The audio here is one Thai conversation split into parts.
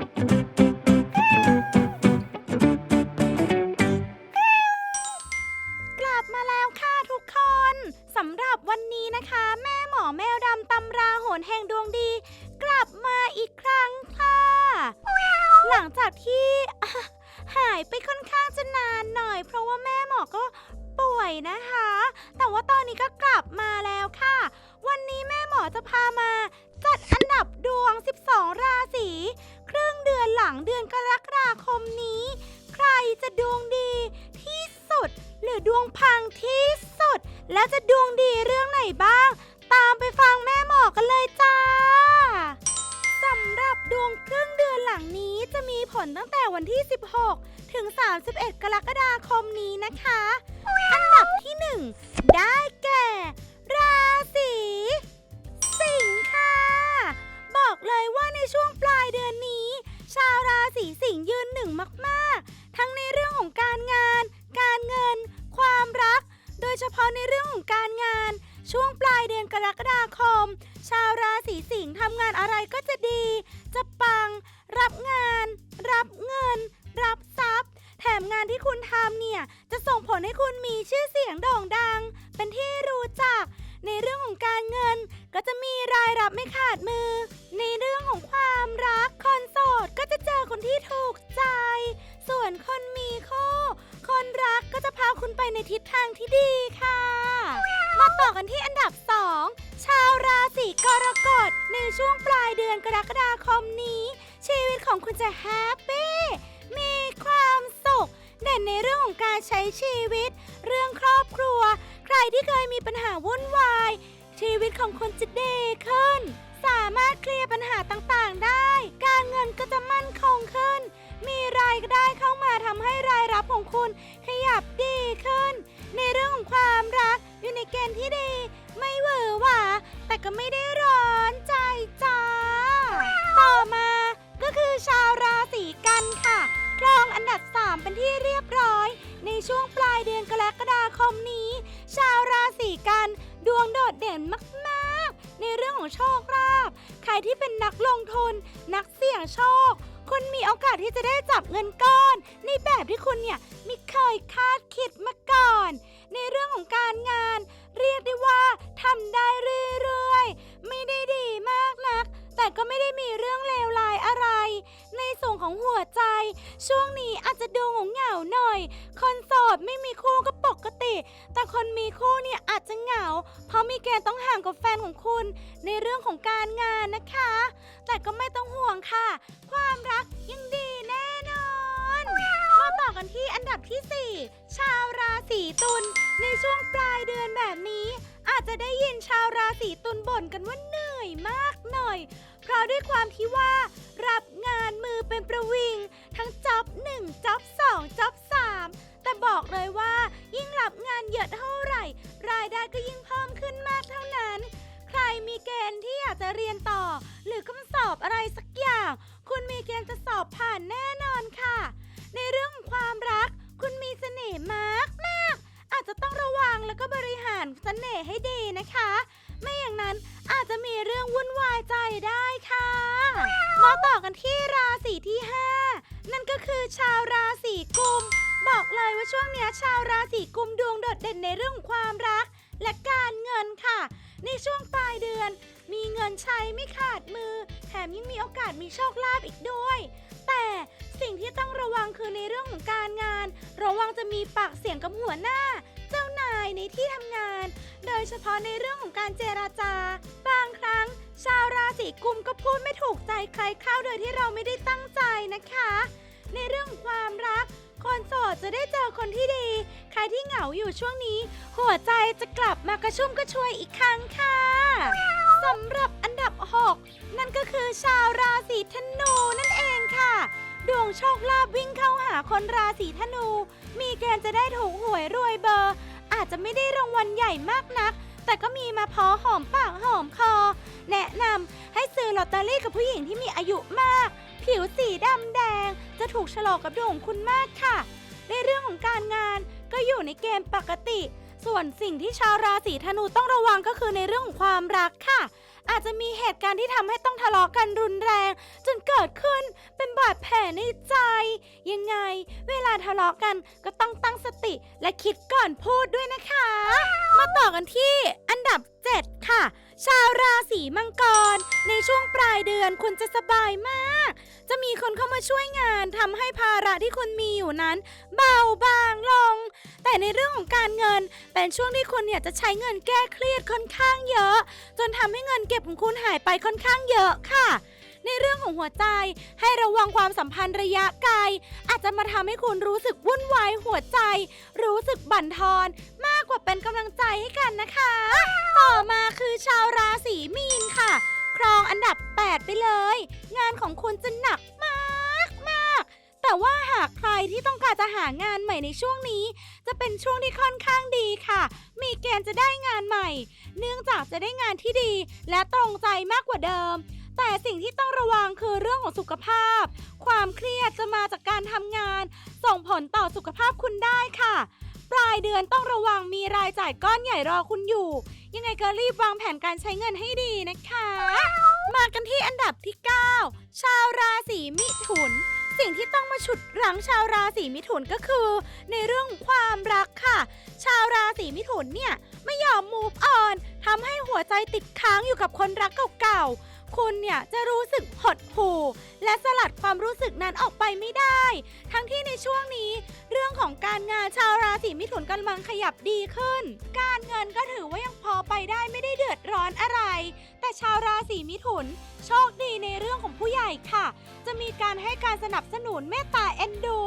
กลับมาแล้วค่ะทุกคนสำหรับวันนี้นะคะ แม่หมอแมวดำตำราโหนแห่งดวงดี กลับมาอีกครั้งค่ะ หลังจากที่ หายไปค่อนข้างจะนานหน่อย เพราะว่าแม่หมอก็ป่วยนะคะ แต่ว่าตอนนี้ก็กลับมาแล้วค่ะ วันนี้แม่หมอจะพามา จัดอันดับดวง 12 ราศี เดือนหลังเดือนกรกฎาคมนี้ ใครจะดวงดีที่สุด หรือดวงพังที่สุด และจะดวงดีเรื่องไหนบ้าง ตามไปฟังแม่หมอกันเลยจ้าสำหรับดวงครึ่งเดือนหลังนี้จะมีผลตั้งแต่วันที่ 16 ถึง 31 กรกฎาคมนี้นะคะ อันดับที่ 1 ได้แก่ ราศีสิงค์ค่ะ บอกเลยว่าในช่วงปลายเดือนนี้ ชาวราศีสิงห์ยืนหนึ่งมากๆ ทั้งในเรื่องของการงาน การเงิน ความรัก โดยเฉพาะในเรื่องของการงาน ช่วงปลายเดือนกรกฎาคม ชาวราศีสิงห์ทำงานอะไรก็จะดี จะปัง รับงาน รับเงิน รับทรัพย์ แถมงานที่คุณทำเนี่ย จะส่งผลให้คุณมีชื่อเสียงโด่งดัง เป็นที่รู้จัก ในเรื่องของการเงิน ก็จะมีรายรับไม่ขาดมือ ในเรื่องของความรักคนโสดก็จะเจอคนที่ถูกใจ ส่วนคนมีคู่คนรักก็จะพาคุณไปในทิศทางที่ดีค่ะ มาต่อกันที่อันดับ 2 ชาวราศีกรกฎในช่วงปลายเดือนกรกฎาคมนี้ ชีวิตของคุณจะแฮปปี้มีความสุขเด่นในเรื่องของการใช้ชีวิต เรื่องครอบครัว ใครที่เคยมีปัญหาวุ่นวาย ชีวิตของคุณจะดีขึ้น สามารถเคลียร์ปัญหาต่างๆได้ การเงินก็จะมั่นคงขึ้น มีรายได้เข้ามาทำให้รายรับของคุณขยับดีขึ้น ในเรื่องของความรักอยู่ในเกณฑ์ที่ดี ไม่เหวอหวาแต่ก็ไม่ได้ร้อนใจจ้า ต่อมาก็คือชาวราศีกันค่ะ 3เป็นที่เรียบร้อย ในช่วงปลายเดือนกรกฎาคมนี้ ชาวราศีกันดวงโดดเด่นมากๆ ในเรื่องของโชคลาภใครที่เป็นนักลงทุน นักเสี่ยงโชค คุณมีโอกาสที่จะได้จับเงินก้อน ในแบบที่คุณเนี่ยไม่เคยคาดคิดมาก่อน ในเรื่องของการงาน เรียกได้ว่าทำได้เรื่อยๆ ไม่ได้ดีมากนัก แต่ก็ไม่ได้ ของหัวใจ ช่วงนี้อาจจะดูเหงาๆหน่อย คนโสดไม่มีคู่ก็ปกติ แต่คนมีคู่เนี่ยอาจจะเหงา เพราะมีเกณฑ์ต้องห่างกับแฟนของคุณ ในเรื่องของการงานนะคะ แต่ก็ไม่ต้องห่วงค่ะ ความรักยังดีแน่นอน มาต่อกันที่อันดับที่ 4 ชาวราศีตุลในช่วงปลายเดือนแบบนี้ อาจจะได้ยินชาวราศีตุลบ่นกันว่าเหนื่อยมากหน่อย เพราะด้วยความที่ว่า รับงานมือเป็นประวิง ทั้งจ็อบ1จ็อบ2จ็อบ3แต่บอกเลยว่า ยิ่งรับงานเยอะเท่าไหร่ รายได้ก็ยิ่งเพิ่มขึ้นมากเท่านั้น ใครมีเกณฑ์ที่อยากจะเรียนต่อ หรือก็มสอบอะไรสักอย่าง คุณมีเกณฑ์จะสอบผ่านแน่นอนค่ะ ในเรื่องของความรัก คุณมีเสน่ห์มากมากอาจจะต้องระวังแล้วก็บริหารเสน่ห์ให้ดีนะคะ ไม่อย่างนั้นอาจจะมีเรื่องวุ่นวายใจได้ค่ะ มาต่อกันที่ราศีที่ 5 นั่นก็คือชาวราศีกุม บอกเลยว่าช่วงเนี้ยชาวราศีกุมดวงโดดเด่นในเรื่องของความรัก และการเงินค่ะ ในช่วงปลายเดือน มีเงินใช้ไม่ขาดมือ แถมยังมีโอกาสมีโชคลาภอีกด้วย แต่สิ่งที่ต้องระวังคือในเรื่องของการงาน ระวังจะมีปากเสียงกับหัวหน้า เจ้านายในที่ทำงาน โดยเฉพาะในเรื่องของการเจราจา บางครั้ง ชาวราศีกุมก็พูดไม่ถูกใจใครเข้าโดยที่เราไม่ได้ตั้งใจนะคะ ในเรื่องของความรัก คนโสดจะได้เจอคนที่ดี ใครที่เหงาอยู่ช่วงนี้ หัวใจจะกลับมากระชุ่มกระชวยอีกครั้งค่ะสำหรับอันดับ 6 นั่นก็คือชาวราศีธนูนั่นเองค่ะ ดวงโชคลาภวิ่งเข้าหาคนราศีธนู มีเกณฑ์จะได้ถูกหวยรวยเบอร์ อาจจะไม่ได้รางวัลใหญ่มากนัก แต่ก็มีมาพอหอมปากหอมคอ แนะนำให้ซื้อลอตเตอรี่กับผู้หญิงที่มีอายุมาก ผิวสีดำแดง จะถูกฉลกกับดวงของคุณมากค่ะ ในเรื่องของการงานก็อยู่ในเกณฑ์ปกติ ส่วนสิ่งที่ชาวราศีธนูต้องระวังก็คือในเรื่องของความรักค่ะ อาจจะมีเหตุการณ์ที่ทำให้ต้องทะเลาะกันรุนแรง จนเกิดขึ้นเป็นบาดแผลในใจ ยังไง เวลาทะเลาะกันก็ต้องตั้งสติและคิดก่อนพูดด้วยนะคะ มาต่อกันที่อันดับ 7 ค่ะ ชาวราศีมังกร ในช่วงปลายเดือนคุณจะสบายมาก จะมีคนเข้ามาช่วยงานทำให้ภาระที่คุณมีอยู่นั้น เบาบาง แต่ในเรื่องของการเงิน เป็นช่วงที่คุณเนี่ยจะใช้เงินแก้เครียดค่อนข้างเยอะ จนทำให้เงินเก็บของคุณหายไปค่อนข้างเยอะค่ะในเรื่องของหัวใจให้ระวังความสัมพันธ์ระยะไกล อาจจะมาทำให้คุณรู้สึกวุ่นวายหัวใจ รู้สึกบั่นทอน มากกว่าเป็นกำลังใจให้กันนะคะ ต่อมาคือชาวราศีมีนค่ะ ครองอันดับ 8 ไปเลย งานของคุณจะหนัก แต่ว่าหากใครที่ต้องการจะหางานใหม่ในช่วงนี้ จะเป็นช่วงที่ค่อนข้างดีค่ะ มีเกณฑ์จะได้งานใหม่ เนื่องจากจะได้งานที่ดี และตรงใจมากกว่าเดิม แต่สิ่งที่ต้องระวังคือเรื่องของสุขภาพ ความเครียดจะมาจากการทำงาน ส่งผลต่อสุขภาพคุณได้ค่ะ ปลายเดือนต้องระวังมีรายจ่ายก้อนใหญ่รอคุณอยู่ ยังไงก็รีบวางแผนการใช้เงินให้ดีนะคะ มากันที่อันดับที่ 9 ชาวราศีมิถุน สิ่งที่ต้องมาฉุดรั้งชาวราศีมิถุนก็คือ ในเรื่องความรักค่ะ ชาวราศีมิถุนเนี่ยไม่ยอมมูฟออนทำให้หัวใจติดค้างอยู่กับคนรักเก่าๆ คุณเนี่ยจะรู้สึกหดหู่ และสลัดความรู้สึกนั้นออกไปไม่ได้ ทั้งที่ในช่วงนี้ เรื่องของการงานชาวราศีมิถุนกำลังขยับดีขึ้น การเงินก็ถือว่ายังพอไปได้ไม่ได้เดือดร้อนอะไร แต่ชาวราศีมิถุน โชคดีในเรื่องของผู้ใหญ่ค่ะ จะมีการให้การสนับสนุนเมตตาเอ็นดู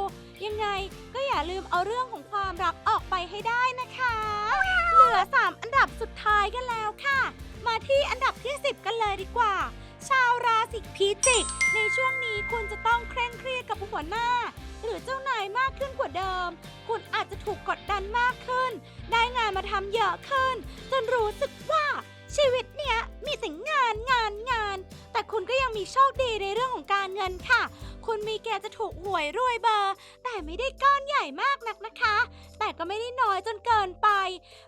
ยังไงก็อย่าลืมเอาเรื่องของความรักออกไปให้ได้นะคะ เหลือ 3 อันดับสุดท้ายกันแล้วค่ะ มาที่อันดับที่ 10 กันเลยดีกว่า ชาวราศีพิจิก ในช่วงนี้คุณจะต้องเคร่งเครียดกับหัวหน้า หรือเจ้านายมากขึ้นกว่าเดิม คุณอาจจะถูกกดดันมากขึ้น ได้งานมาทำเยอะขึ้น จนรู้สึกว่าชีวิตเนี้ยมีแต่งานงานงาน แต่คุณก็ยังมีโชคดีในเรื่องของการเงินค่ะ คุณมีเกณฑ์จะถูกหวยรวยเบอร์ แต่ไม่ได้ก้อนใหญ่มากนักนะคะ แต่ก็ไม่ได้น้อยจนเกินไป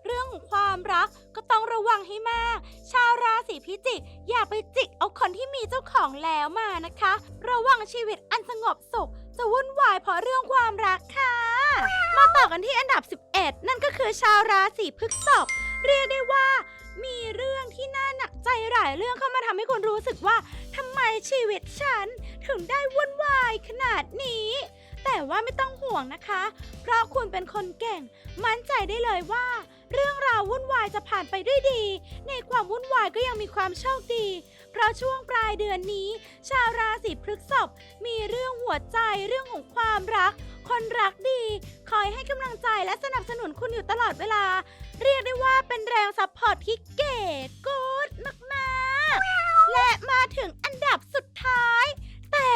เรื่องของความรักก็ต้องระวังให้มาก ชาวราศีพิจิก อย่าไปจิกเอาคนที่มีเจ้าของแล้วมานะคะ ระวังชีวิตอันสงบสุขจะวุ่นวายเพราะเรื่องความรักค่ะ มาต่อกันที่อันดับ 11 นั่นก็คือชาวราศีพฤษภเรียกได้ว่า มีเรื่อง ที่น่าหนักใจหลายเรื่องเข้ามาทำให้คุณรู้สึกว่าทำไมชีวิตฉัน ถึงได้วุ่นวายขนาดนี้ แต่ว่าไม่ต้องห่วงนะคะ เพราะคุณเป็นคนเก่ง มั่นใจได้เลยว่า เรื่องราววุ่นวายจะผ่านไปด้วยดี ในความวุ่นวายก็ยังมีความโชคดี เพราะช่วงปลายเดือนนี้ ชาวราศีพฤษภมีเรื่องหัวใจเรื่องของความรัก คนรักดี คอยให้กำลังใจและสนับสนุนคุณอยู่ตลอดเวลา เรียกได้ว่าเป็นแรงซัพพอร์ตที่เก๋กูดมากๆ และมาถึงอันดับสุดท้าย แต่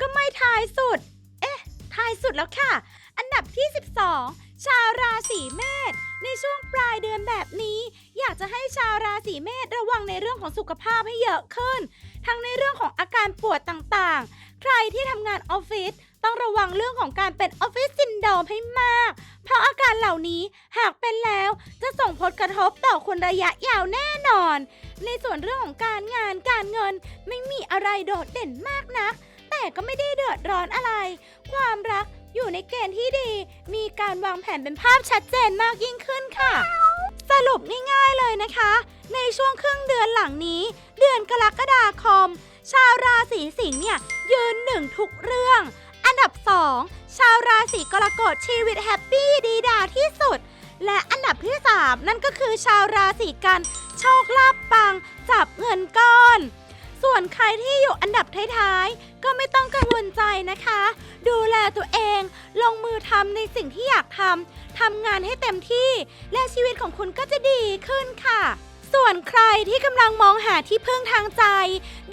ก็ไม่ท้ายสุด เอ๊ะ ท้ายสุดแล้วค่ะ อันดับที่ 12 ชาวราศีเมษในช่วงปลายเดือนแบบนี้ อยากจะให้ชาวราศีเมษระวังในเรื่องของสุขภาพให้เยอะขึ้น ทั้งในเรื่องของอาการปวดต่างๆ ใครที่ทำงานออฟฟิศต้องระวังเรื่องของการเป็นออฟฟิศซินโดมให้มาก เพราะอาการเหล่านี้หากเป็นแล้วจะส่งผลกระทบต่อคุณระยะยาวแน่นอน ในส่วนเรื่องของการงานการเงินไม่มีอะไรโดดเด่นมากนัก แต่ก็ไม่ได้เดือดร้อนอะไร ความรักอยู่ในเกณฑ์ที่ดี มีการวางแผนเป็นภาพชัดเจนมากยิ่งขึ้นค่ะ สรุปง่ายๆเลยนะคะ ในช่วงครึ่งเดือนหลังนี้ เดือนกรกฎาคม ชาวราศีสิงห์เนี่ยยืนหนึ่งทุกเรื่อง อันดับ 2 ชาวราศีกรกฎชีวิตแฮปปี้ดีดาที่สุด และอันดับที่ 3 นั่นก็คือชาวราศีกันโชคลาภปัง จับเงินก้อน ส่วนใครที่อยู่อันดับท้ายๆ ก็ไม่ต้องกังวลใจนะคะ ดูแลตัวเอง ลงมือทำในสิ่งที่อยากทำทำงานให้เต็มที่ และชีวิตของคุณก็จะดีขึ้นค่ะ ส่วนใครที่กำลังมองหาที่พึ่งทางใจ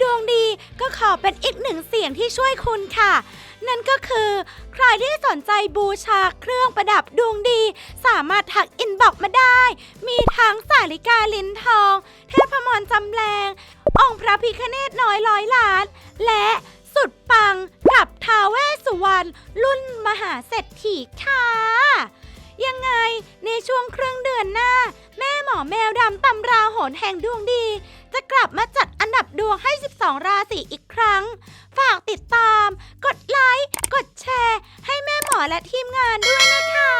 ดวงดีก็ขอเป็นอีกหนึ่งเสียงที่ช่วยคุณค่ะ นั่นก็คือ ใครที่สนใจบูชาเครื่องประดับดวงดี สามารถทักอินบอกมาได้ มีทั้งสาริกาลิ้นทอง เทพมรจำแรงองค์พระพิคเนตน้อยร้อยล้าน และสุดปังกับท้าวเวสสุวรรณรุ่นมหาเศรษฐีค่ะยังไงในช่วงครึ่งเดือนหน้า แม่หมอ แมวดำตำราโหนแห่งดวงดี จะกลับมาจัดอันดับดวงให้ 12 ราศีอีกครั้ง ฝากติดตาม กดไลค์ กดแชร์ ให้แม่หมอและทีมงานด้วยนะคะ